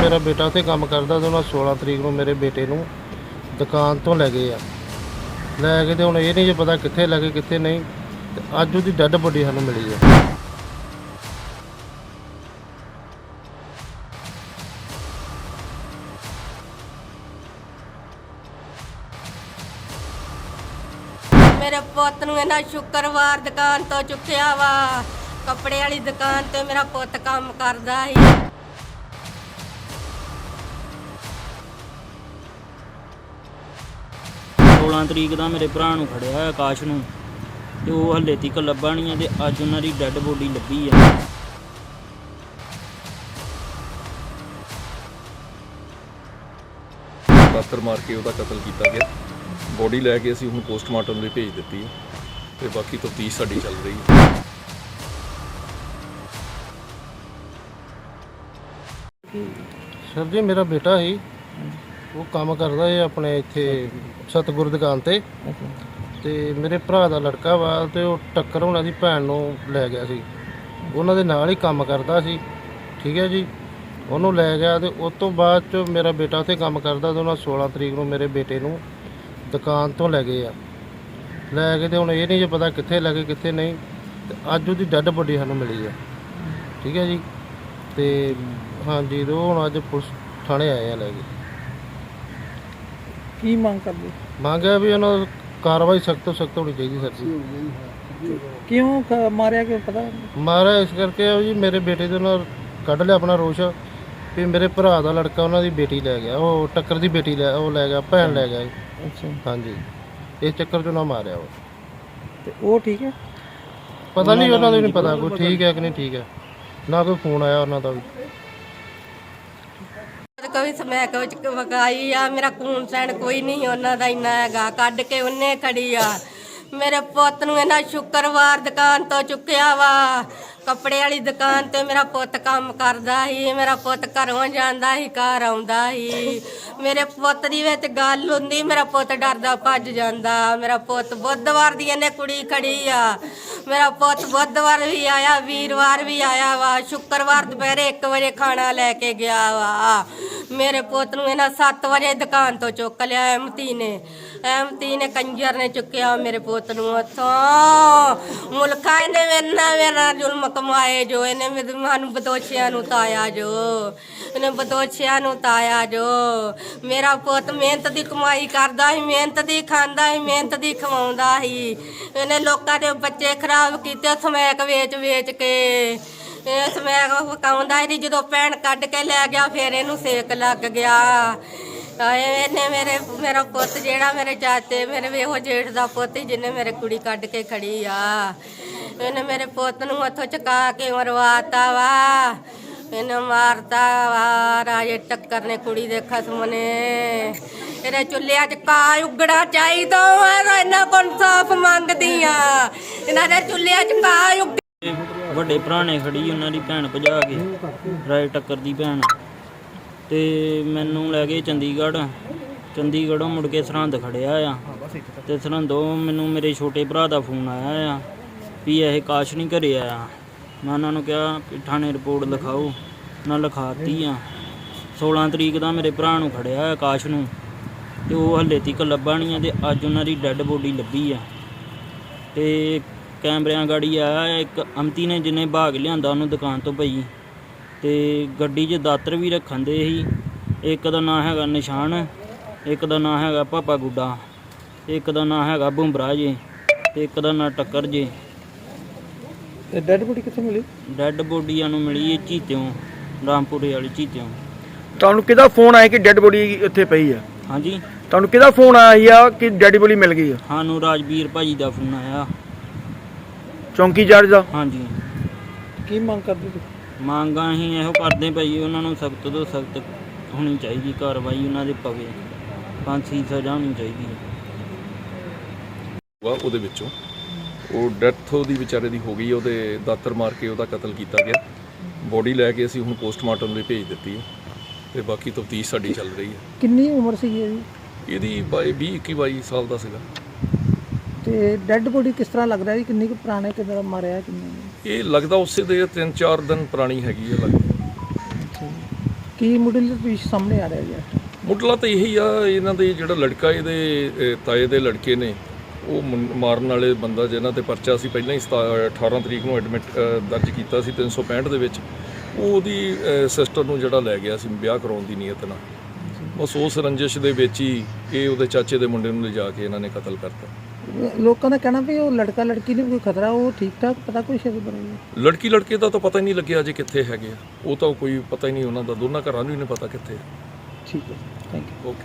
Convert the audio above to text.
ਮੇਰਾ ਬੇਟਾ ਉੱਥੇ ਕੰਮ ਕਰਦਾ ਤੇ ਉਹਨਾਂ 16 ਤਰੀਕ ਨੂੰ ਮੇਰੇ ਬੇਟੇ ਨੂੰ ਦੁਕਾਨ ਤੋਂ ਲੈ ਗਏ ਆ। ਲੈ ਕੇ ਤੇ ਹੁਣ ਇਹ ਨਹੀਂ ਜੇ ਪਤਾ ਕਿੱਥੇ ਲੈ ਗਏ, ਕਿੱਥੇ ਨਹੀਂ, ਤੇ ਅੱਜ ਉਹਦੀ ਡੈੱਡ ਬੋਡੀ ਸਾਨੂੰ ਮਿਲੀ ਹੈ ਮੇਰੇ ਪੁੱਤ ਨੂੰ ਇਹਨਾਂ ਸ਼ੁੱਕਰਵਾਰ ਦੁਕਾਨ ਤੋਂ ਚੁੱਕਿਆ ਵਾ। ਕੱਪੜੇ ਵਾਲੀ ਦੁਕਾਨ ਤੇ ਮੇਰਾ ਪੁੱਤ ਕੰਮ ਕਰਦਾ ਸੀ। 16 ਤਰੀਕ ਦਾ ਮੇਰੇ ਭਰਾ ਨੂੰ ਖੜਿਆ ਹੋਇਆ ਆਕਾਸ਼ ਨੂੰ ਤੇ ਉਹ ਹੱਲੇ ਤੱਕ ਲੱਭਾ ਨਹੀਂ ਹੈ ਤੇ ਅੱਜ ਉਹਨਾਂ ਦੀ ਡੈੱਡ ਬੋਡੀ ਲੱਭੀ ਆ। ਦਾਤਰ ਮਾਰ ਕੇ ਉਹਦਾ ਕਤਲ ਕੀਤਾ ਗਿਆ। ਬੋਡੀ ਲੈ ਕੇ ਅਸੀਂ ਹੁਣ ਪੋਸਟਮਾਰਟਮ ਲਈ ਭੇਜ ਦਿੱਤੀ ਹੈ ਤੇ ਬਾਕੀ ਤਫਤੀਸ਼ ਸਾਡੀ ਚੱਲ ਰਹੀ ਹੈ ਸਰ ਜੀ ਮੇਰਾ ਬੇਟਾ ਸੀ। ਉਹ ਕੰਮ ਕਰਦਾ ਹੈ ਆਪਣੇ ਇੱਥੇ ਸਤਗੁਰ ਦੁਕਾਨ ਤੇ। ਤੇ ਮੇਰੇ ਭਰਾ ਦਾ ਲੜਕਾ ਵਾ ਤੇ ਉਹ ਟੱਕਰ ਉਹਨਾਂ ਦੀ ਭੈਣ ਨੂੰ ਲੈ ਗਿਆ ਸੀ। ਉਹਨਾਂ ਦੇ ਨਾਲ ਹੀ ਕੰਮ ਕਰਦਾ ਸੀ। ਠੀਕ ਹੈ ਜੀ? ਉਹਨੂੰ ਲੈ ਗਿਆ ਤੇ ਉਸ ਤੋਂ ਬਾਅਦ ਚ ਮੇਰਾ ਬੇਟਾ ਉੱਥੇ ਕੰਮ ਕਰਦਾ ਤੇ ਉਹਨਾਂ 16 ਤਰੀਕ ਨੂੰ ਮੇਰੇ ਬੇਟੇ ਨੂੰ ਦੁਕਾਨ ਤੋਂ ਲੈ ਗਏ ਆ। ਲੈ ਕੇ ਤੇ ਹੁਣ ਇਹ ਨਹੀਂ ਜੇ ਪਤਾ ਕਿੱਥੇ ਲੈ ਗਏ ਕਿੱਥੇ ਨਹੀਂ ਤੇ ਅੱਜ ਉਹਦੀ ਡੈੱਡ ਬੋਡੀ ਸਾਨੂੰ ਮਿਲੀ ਆ। ਠੀਕ ਹੈ ਜੀ? ਤੇ ਹਾਂਜੀ ਉਹ ਹੁਣ ਅੱਜ ਪੁਲਿਸ ਥਾਣੇ ਆਏ ਆ ਲੈ ਕੇ। ਕੀ ਮੰਗ ਕਰਦੇ? ਮੰਗਿਆ ਵੀ ਉਹਨਾਂ ਦੀ ਕਾਰਵਾਈ ਸਖਤ ਤੋਂ ਸਖਤ ਹੋਣੀ ਚਾਹੀਦੀ ਸਰ ਜੀ। ਕਿਉਂ ਕ- ਮਾਰਿਆ ਕਿਉਂ? ਪਤਾ ਮਾਰਾ ਇਸ ਕਰਕੇ ਆ ਜੀ ਮੇਰੇ ਬੇਟੇ ਦੇ ਨਾਲ ਕੱਢ ਲਿਆ ਆਪਣਾ ਰੋਸ਼। ਵੀ ਮੇਰੇ ਭਰਾ ਦਾ ਲੜਕਾ ਉਹਨਾਂ ਦੀ ਬੇਟੀ ਲੈ ਗਿਆ। ਉਹ ਟੱਕਰ ਦੀ ਬੇਟੀ ਲੈ ਉਹ ਲੈ ਗਿਆ ਭੈਣ ਲੈ ਗਿਆ। ਜੀ। ਅੱਛਾ। ਹਾਂਜੀ। ਇਸ ਚੱਕਰ 'ਚ ਨਾ ਮਾਰਿਆ ਉਹ। ਤੇ ਉਹ ਠੀਕ ਹੈ? ਪਤਾ ਨਹੀਂ ਉਹਨਾਂ ਦਾ ਵੀ ਨਹੀਂ ਪਤਾ। ਕੋਈ ਠੀਕ ਹੈ ਕਿ ਨਹੀਂ ਠੀਕ ਹੈ। ਨਾ ਕੋਈ ਫੋਨ ਆਇਆ ਉਹਨਾਂ ਦਾ ਵੀ। ਕਵੀ ਸਮੈਕ ਵਿੱਚ ਵਗਾਈ ਆ, ਮੇਰਾ ਖੂਨ ਸੈਣ ਕੋਈ ਨਹੀਂ ਉਹਨਾਂ ਦਾ ਇੰਨਾ ਹੈਗਾ, ਕੱਢ ਕੇ ਉਹਨੇ ਖੜੀ ਆ। ਮੇਰੇ ਪੁੱਤ ਨੂੰ ਇਹਨਾਂ ਸ਼ੁੱਕਰਵਾਰ ਦੁਕਾਨ ਤੋਂ ਚੁੱਕਿਆ ਵਾ, ਕੱਪੜੇ ਵਾਲੀ ਦੁਕਾਨ ਤੇ ਮੇਰਾ ਪੁੱਤ ਕੰਮ ਕਰਦਾ ਸੀ, ਮੇਰਾ ਪੁੱਤ ਘਰੋਂ ਜਾਂਦਾ ਸੀ, ਘਰ ਆਉਂਦਾ ਸੀ। ਮੇਰੇ ਪੁੱਤ ਦੀ ਵਿੱਚ ਗੱਲ ਹੁੰਦੀ, ਮੇਰਾ ਪੁੱਤ ਡਰਦਾ ਭੱਜ ਜਾਂਦਾ। ਮੇਰਾ ਪੁੱਤ ਬੁੱਧਵਾਰ ਦੀ ਇਹਨੇ ਕੁੜੀ ਖੜੀ ਆ, ਮੇਰਾ ਪੁੱਤ ਬੁੱਧਵਾਰ ਵੀ ਆਇਆ, ਵੀਰਵਾਰ ਵੀ ਆਇਆ ਵਾ, ਸ਼ੁੱਕਰਵਾਰ ਦੁਪਹਿਰੇ 1 ਵਜੇ ਖਾਣਾ ਲੈ ਕੇ ਗਿਆ ਵਾ। ਮੇਰੇ ਪੁੱਤ ਨੂੰ ਇਹਨਾਂ 7 ਵਜੇ ਦੁਕਾਨ ਤੋਂ ਚੁੱਕ ਲਿਆ, ਐਮਤੀ ਨੇ। ਐਮਤੀ ਨੇ ਕੰਜਰ ਨੇ ਚੁੱਕਿਆ ਮੇਰੇ ਪੁੱਤ ਨੂੰ ਉੱਥੋਂ। ਮੁਲਕਾਂ ਇਹਨੇ ਮੇਰਾ ਮੇਰਾ ਜ਼ੁਲਮ ਕਮਾਏ ਜੋ, ਇਹਨੇ ਮੇਰੇ- ਸਾਨੂੰ ਬਦੋਸ਼ਿਆਂ ਨੂੰ ਤਾਇਆ ਜੋ। ਇਹਨੇ ਬਦੋਸ਼ਿਆਂ ਨੂੰ ਤਾਇਆ ਜੋ। ਮੇਰਾ ਪੁੱਤ ਮਿਹਨਤ ਦੀ ਕਮਾਈ ਕਰਦਾ ਸੀ, ਮਿਹਨਤ ਦੀ ਖਾਂਦਾ ਸੀ, ਮਿਹਨਤ ਦੀ ਖਵਾਉਂਦਾ ਸੀ। ਇਹਨੇ ਲੋਕਾਂ ਦੇ ਬੱਚੇ ਖਰਾਬ ਕੀਤੇ, ਸਮੈਕ ਵੇਚ ਵੇਚ ਕੇ। ਇਹ ਸਮੈਕ ਪਕਾਉਂਦਾ ਸੀ ਜਦੋਂ ਭੈਣ ਕੱਢ ਕੇ ਲੈ ਗਿਆ, ਫਿਰ ਇਹਨੂੰ ਸੇਕ ਲੱਗ ਗਿਆ। ਆਏ ਇਹਨੇ ਮੇਰੇ, ਮੇਰਾ ਪੁੱਤ ਜਿਹੜਾ ਮੇਰੇ ਚਾਚੇ ਮੇਰੇ ਵੀ ਜੇਠ ਦਾ ਪੁੱਤ ਸੀ ਜਿਹਨੇ ਮੇਰੇ ਕੁੜੀ ਕੱਢ ਕੇ ਖੜੀ ਆ। ਇਹਨੇ ਮੇਰੇ ਪੁੱਤ ਨੂੰ ਉੱਥੋਂ ਚਕਾ ਕੇ ਮਰਵਾਤਾ ਵਾ। ਇਹਨੇ ਮਾਰਤਾ ਵਾ, ਰਾਜੇ ਟੱਕਰ ਨੇ ਕੁੜੀ ਦੇ ਖਸਮ ਨੇ। ਇਹਦੇ ਚੁੱਲ੍ਹਿਆਂ 'ਚ ਕਾ ਉਗੜਾ ਚਾਹੀਦਾ ਵਾ ਇਹਨਾਂ ਕੋਲ ਸਾਫ਼ ਮੰਗਦੀ ਆ ਇਹਨਾਂ ਦੇ ਚੁੱਲ੍ਹਿਆਂ 'ਚ ਕਾ ਉਗ ਵੱਡੇ ਭਰਾ ਨੇ ਖੜੀ, ਉਹਨਾਂ ਦੀ ਭੈਣ ਭਜਾ ਕੇ, ਰਾਏ ਟੱਕਰ ਦੀ ਭੈਣ। ਤੇ ਮੈਨੂੰ ਲੈ ਗਏ ਚੰਡੀਗੜ੍ਹ। ਚੰਡੀਗੜ੍ਹੋਂ ਮੁੜ ਕੇ ਸਰਹੰਦ ਖੜਿਆ ਆ। ਤੇ ਸਰਹੰਦੋਂ ਮੈਨੂੰ ਮੇਰੇ ਛੋਟੇ ਭਰਾ ਦਾ ਫੋਨ ਆਇਆ ਆ ਵੀ ਇਹ ਕਾਸ਼ ਨਹੀਂ ਘਰੇ ਆਇਆ। ਮੈਂ ਉਹਨਾਂ ਨੂੰ ਕਿਹਾ ਵੀ ਥਾਣੇ ਰਿਪੋਰਟ ਲਿਖਾਓ। ਨਾ ਲਿਖਾਤੀ ਆ। 16 ਤਰੀਕ ਦਾ ਮੇਰੇ ਭਰਾ ਨੂੰ ਖੜਿਆ ਆ ਕਾਸ਼ ਨੂੰ। ਤੇ ਉਹ ਹੱਲੇ ਤੱਕ ਲੱਭਾ ਨਹੀਂ ਆ ਤੇ ਅੱਜ ਉਹਨਾਂ ਦੀ ਡੈੱਡ ਬੋਡੀ ਲੱਭੀ ਆ। ਤੇ ਕੈਮਰਿਆਂ ਗਾੜੀ ਆਇਆ ਇੱਕ ਅਮਤੀ ਨੇ ਜਿਹਨੇ ਭਾਗ ਲਿਆਂਦਾ ਉਹਨੂੰ ਦੁਕਾਨ ਤੋਂ ਭਈ। ਤੇ ਗੱਡੀ 'ਚ ਦਾਤਰ ਵੀ ਰੱਖਣ ਦੇ ਸੀ। ਇੱਕ ਦਾ ਨਾਂ ਹੈਗਾ ਨਿਸ਼ਾਨ ਇੱਕ ਦਾ ਨਾਂ ਹੈਗਾ ਪਾਪਾ ਗੁੱਡਾ ਇੱਕ ਦਾ ਨਾਂ ਹੈਗਾ ਬੁੰਬਰਾ ਜੇ ਤੇ ਇੱਕ ਦਾ ਨਾਂ ਟੱਕਰ ਜੇ। ਤੇ ਡੈਡ ਬੋਡੀ ਕਿੱਥੇ ਮਿਲੀ? ਡੈੱਡ ਬੋਡੀਆਂ ਨੂੰ ਮਿਲੀ ਇਹ ਚੀਤਿਓਂ ਰਾਮਪੁਰੇ ਵਾਲੀ ਚੀਤਿਓਂ। ਤੁਹਾਨੂੰ ਕਿਹਦਾ ਫੋਨ ਆਇਆ ਕਿ ਡੈੱਡ ਬੋਡੀ ਇੱਥੇ ਪਈ ਆ? ਹਾਂਜੀ। ਤੁਹਾਨੂੰ ਕਿਹਦਾ ਫੋਨ ਆਇਆ ਸੀ ਕਿ ਡੈੱਡ ਬੋਡੀ ਮਿਲ ਗਈ ਆ? ਸਾਨੂੰ ਰਾਜਵੀਰ ਭਾਜੀ ਦਾ ਫੋਨ ਆਇਆ। ਚੌਂਕੀ ਚਾਰਜ ਦਾ? ਹਾਂਜੀ। ਕੀ ਮੰਗ ਕਰਦੇ ਤੁਸੀਂ? ਮੰਗਾਂ ਅਸੀਂ ਇਹੋ ਕਰਦੇ ਭਾਈ ਉਹਨਾਂ ਨੂੰ ਸਖਤ ਤੋਂ ਸਖਤ ਹੋਣੀ ਚਾਹੀਦੀ ਕਾਰਵਾਈ ਉਹਨਾਂ ਦੇ ਪਵੇ। ਫਾਂਸੀ ਸਜ਼ਾ ਹੋਣੀ ਚਾਹੀਦੀ ਹੈ। ਵਾ ਉਹਦੇ ਵਿੱਚੋਂ। ਉਹ ਡੈਥ ਉਹਦੀ ਵਿਚਾਰੇ ਦੀ ਹੋ ਗਈ ਉਹਦੇ ਦਾਤਰ ਮਾਰ ਕੇ ਉਹਦਾ ਕਤਲ ਕੀਤਾ ਗਿਆ। ਬੋਡੀ ਲੈ ਕੇ ਅਸੀਂ ਹੁਣ ਪੋਸਟਮਾਰਟਮ ਲਈ ਭੇਜ ਦਿੱਤੀ ਹੈ। ਤੇ ਬਾਕੀ ਤਫਤੀਸ਼ ਸਾਡੀ ਚੱਲ ਰਹੀ ਹੈ। ਕਿੰਨੀ ਉਮਰ ਸੀਗੀ ਇਹਦੀ? ਇਹਦੀ 20 21 22 ਸਾਲ ਦਾ ਸੀਗਾ। ਤੇ ਡੈਡ ਬੋਡੀ ਕਿਸ ਤਰ੍ਹਾਂ ਲੱਗਦਾ ਹੈ ਕਿੰਨੀ ਕੁ ਪੁਰਾਣੇ ਕਿਦਾਂ ਦਾ ਮਾਰਿਆ ਕਿੰਨੇ? ਇਹ ਲੱਗਦਾ ਉਸੇ ਦੇ 3-4 ਦਿਨ ਪੁਰਾਣੀ ਹੈਗੀ ਹੈ ਲੱਗਦਾ ਜੀ। ਕੀ ਮੁੱਢਲੇ ਪੇਸ਼ ਸਾਹਮਣੇ ਆ ਰਿਹਾ ਜੀ? ਮੁੱਢਲਾ ਤਾਂ ਇਹੀ ਆ ਇਹਨਾਂ ਦੇ ਜਿਹੜਾ ਲੜਕਾ ਇਹਦੇ ਅਹ, ਤਾਏ ਦੇ ਲੜਕੇ ਨੇ ਉਹ ਮੁੰ- ਮਾਰਨ ਵਾਲੇ ਬੰਦਾ ਜਿਹਨਾਂ ਤੇ ਪਰਚਾ ਸੀ ਪਹਿਲਾਂ ਹੀ ਸਤਾ- 18 ਤਰੀਕ ਨੂੰ ਐਡਮਿਟ ਦਰਜ ਕੀਤਾ ਸੀ 365 ਦੇ ਵਿੱਚ। ਉਹ ਉਹਦੀ ਸਿਸਟਰ ਨੂੰ ਜਿਹੜਾ ਲੈ ਗਿਆ ਸੀ ਵਿਆਹ ਕਰਾਉਣ ਦੀ ਨੀਅਤ ਨਾਲ। ਬਸ ਉਸ ਰੰਜਿਸ਼ ਦੇ ਵਿੱਚ ਹੀ ਇਹ ਉਹਦੇ ਚਾਚੇ ਦੇ ਮੁੰਡੇ ਨੂੰ ਲਿਜਾ ਕੇ ਇਹਨਾਂ ਨੇ ਕਤਲ ਕਰਤਾ। ਲੋਕਾਂ ਦਾ ਕਹਿਣਾ ਵੀ ਉਹ ਲੜਕਾ ਲੜਕੀ ਨੂੰ ਕੋਈ ਖਤਰਾ ਉਹ ਠੀਕ ਠਾਕ ਪਤਾ ਕੋਈ ਸ਼ੇਰ ਬਣੇ ਲੜਕੀ ਲੜਕੇ ਦਾ ਤਾਂ ਪਤਾ ਹੀ ਨਹੀਂ ਲੱਗਿਆ ਅਜੇ ਕਿੱਥੇ ਹੈਗੇ ਆ। ਉਹ ਤਾਂ ਕੋਈ ਪਤਾ ਹੀ ਨਹੀਂ ਉਹਨਾਂ ਦਾ ਦੋਨਾਂ ਘਰਾਂ ਨੂੰ ਹੀ ਨਹੀਂ ਪਤਾ ਕਿੱਥੇ ਠੀਕ ਹੈ ਥੈਂਕ ਯੂ ਓਕੇ